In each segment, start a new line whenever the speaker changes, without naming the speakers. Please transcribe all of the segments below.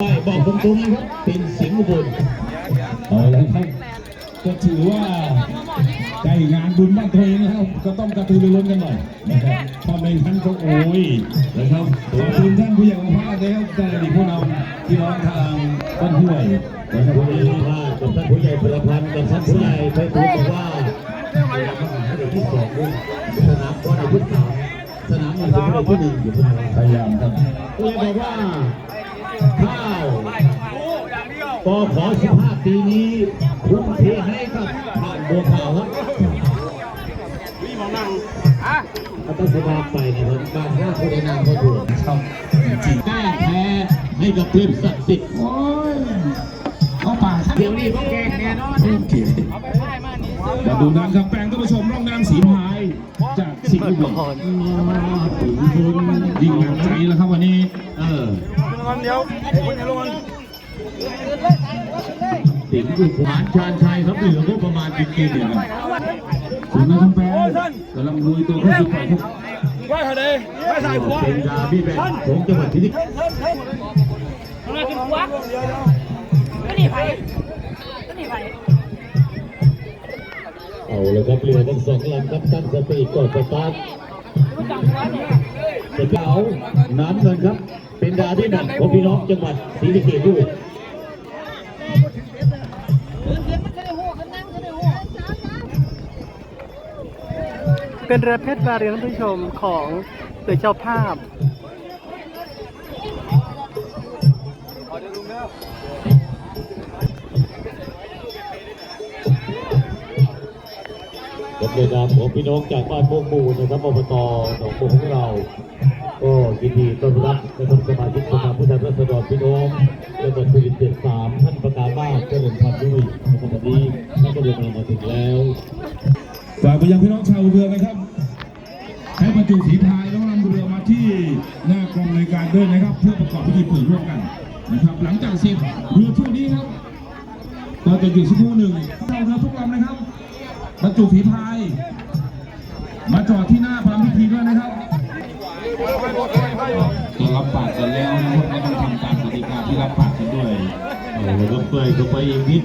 บอกตรงๆนะครับเป็นสิงห์อุบล
เอาละครับก็ถือว่าใกล้งานบุญบ้านเพลงนะครับ ก็ต้องกระตือรือร้นกันหน่อยนะครับถ้าไม่งั้นก็โอ้ยนะครับขอบคุณท่านผู้ใหญ่ของภาคนะครับท่านอดีตผู้นำพี่น้องทางบ้านห้วยนะครับ
ผู้
วัน
ใหญ่
นี้
พากับท่านผู้ใหญ่ประพันธ์กับท่านผู้ใหญ่ไปทูลบอกว่าเราทำให้ได้ที่สองด้วยสนามก็ได้ที่สามสนามหนึ่งจะได้ที่หนึ่งอยู่ที่ไหน
พยายามครับ
ผู้ใหญ่บอกว่าข้าว ปอขอ15ปีนี้คุ้มเทให้กับผ่านบัวขาวครับก็ต้องสบายไปนะครับการห้าคนในนามก็ถูก
ครับจริง
แก้แพ้ให้กับทีมศักดิ์สิทธิ์
ๆโอ้ยเข้าป่าครับ
เดี๋ยวนี้ก็แก้แน่นอน
โอเคมาดูน้ำครับแปลงท่านผู้ชมร่องน้ำสีพายจากสิงห์บุรียิ่งหนักใจแล้วครับวันนี้
เออ
เดี๋ยวเดี๋ยวลงมัน
สิงห์บุรีหานชาญชัยครับเหลือก็ประมาณจริงๆเนี่ยนะ
ส่วนนักคำแปลกำลังลุยตัวเข้าสู่ป่าครับ
ไหวเขาเลยไหวสายหัว
เป็นดาบี้แบนของจังหวัดพิจิตร
มาขึ้นหัวก็นี่ไผ่ก็นี่ไผ่
เอาเลยครับเรือทั้งสองลำครับตั้งสติก่อนสตาร์ท
เนี่ย
จะเก่าน้ำเงินครับ เป็นดาบี้แบนของพี่น้องจังหวัดศรีสะเกษด้วย
เป็นเรือเพชรบาเรียนท่านผู้ชมของเรือเจ้าภาพ
กับเรือดำของพี่น้องจากบ้านโมกมูนะครับอบตหนองบัวของเรา ก็ยินดีต้อนรับนะครับสมาชิกสภาผู้แทนราษฎรพี่น้องจังหวัดสุรินทร์เจ็ดสามท่านประกาศบ้านเจริญพันธุ์ด้วยนะครับวันนี้ท่านก็เดินทางมาถึงแล้ว
ฝากไปยังพี่น้องชาวเรือนะครับให้บรรจุฝีพายแล้วนำเรือมาที่หน้ากองในวยการด้วยนะครับ เพื่อประกอบพิธีเปิดร่วมกันนะครับ หลังจากเสร็จเรือช่วงนี้ครับก็จะหยุดสักครู่หนึ่งชาวเรือทุกลำนะครับบรรจุฝีพาย มาจอดที่หน้าพระพิธีด้วยนะครับก็รับปากกันแล้วนะครับก็ต้องทำตามกติกาที่รับปากกันด้วย
เอาเลยครับเปิดเข้าไปอีกนิด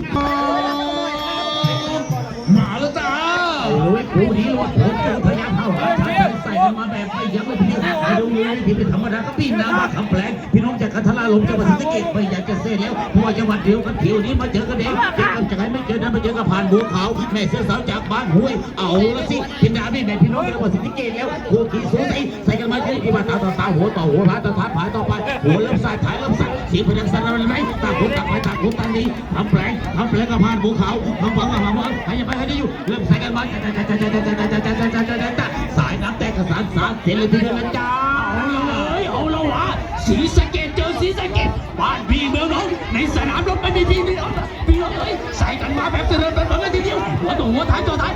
อ้ยผู้นี้รถผมจอพยายามเข้าหาทาใส่กันมาแบบไม่ยั้งไม่พิจารณาดูเลยที่เป็นธรรมดาก็ปีนน้ำมาทำแปลงพี่น้องจากคันธลาลมจังหวัดศรีสะเกษไม่อยากจะเซ่แล้วเพราะว่าจังหวัดเดียวกันผิวนี้มาเจอกันเองเจอกันจากไหนไม่เจอนั้นมาเจอกับผ่านบัวขาวแม่เสื้อสาวจากบ้านห้วย เอาละสิเป็นดาบี้แม่พี่น้องจังหวัดศรีสะเกษแล้วคู่ขี่สูสีใส่กันมาที่ที่ว่าตาต่อตาหัวต่อหัวผาต่อผาผาต่อไปหัวเริ่มสายผายเริ่มสั่น เสีพยัญชนะอะไรไหมต่างคนต่างไปต่างคนต่างนี้ทำแปลงทำแปลงกับผ่านบัวขาวทำฝังกับหางวังใครจะไปใครจะอยู่ เริ่มใส่กันมาจ้าจ้าจ้าจ้าจ้าจ้าจ้าจ้าจ้าจ้าจ้าสายน้ำแตกสานสารเสร็จเลยทีเดียวนะจ้าเอาเลยเอาละวะสีสะเกดเจอสีสะเกดบ้านพี่เมืองน้องในสนามรบไม่มีพี่เดียวพี่น้องเอ้ยใส่กันมาแบบเจริญเป็นเหมือนกันทีเดียวหัวต่อหัวท้ายต่อท้าย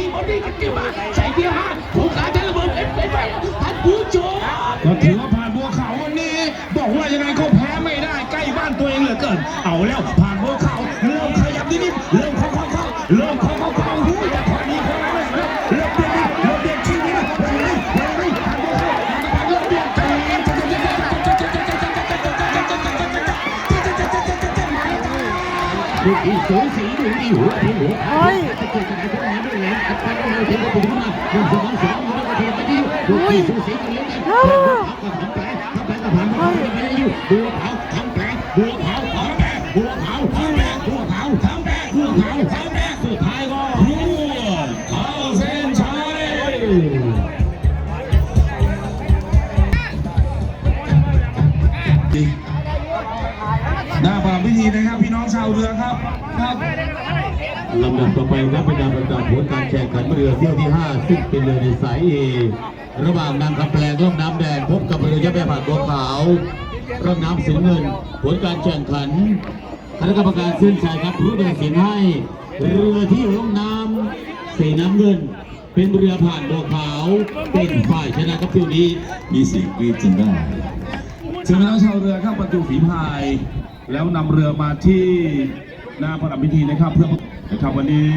ส่เกียร์สี่คนนี้กันเกี่ยร์มาใส่เกียร์ห้าถูกกาจะระเบิดเป็นไปไปท่านผู้ชม
ก็ถือว่าผ่านบัวขาววันนี้ บอกว่ายังไงก็แพ้ไม่ได้ใกล้บ้านตัวเองเหลือเกิน เอาแล้วผ่านบัวขาวเริ่มขยับนิดๆเริ่มเข้าเข้าเข้าเริ่มเข้าเข้าเข้าหูยแต่พอดีพอดีเลยเริ่มเบียดนิดเริ่มเบียดชิงนิดเฮ้ยเฮ้ยเฮ้ยผ่านบัวขาวเริ่มเบียดใจ
ดูอีสูสีดูอีหัวที่หัวขาจะเกิดอะไรขึ้นมาด้วยแรงอัดกัน เราเทปถึงขึ้นมาหนึ่งสองสองมันก็เทไปที่ดูอีสูสีกันแล้วกันบัวขาวทำแปลงแปลงกับผ่านบัวขาวไปได้อยู่บัวขาวทำแปลงบัวขาวทำแปลงบัวขาวทำแปลงบัวขาวทำแปลงบัวขาวทำแปลง
น้าประพิธีนะครับ พี่น้องชาวเรือครับครับ
ลำดับต่อไปครับเป็นการประกาศผลการแข่งขันเรือเที่ยวที่ 5 ซึ่งเป็นเรือในสายเอระหว่างนางคำแปลงร่องน้ำแดงพบกับเรือยะแม่ผ่านบัวขาวร่องน้ำสีเงิน ผลการแข่งขันคณะกรรมการเส้นชัยครับผู้ตัดสินให้เรือที่ร่องน้ำสีน้ำเงิน เป็นเรือผ่านบัวขาวเป็นฝ่ายชนะครับเที่ยวนี้
มีเสียงกรีดจนได้เชิญพี่น้องชาวเรือครับบรรจุฝีพาย แล้วนำเรือมาที่หน้าพระรำพิธีนะครับเพื่อนะครับวันนี้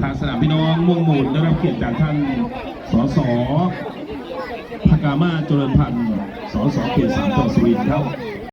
ทางสนามพี่น้องม่วงมุนได้รับเกียรติจากท่านสสพกามาเจริญพันธ์สสเขตสามจังหวัดสุรินทร์ครับ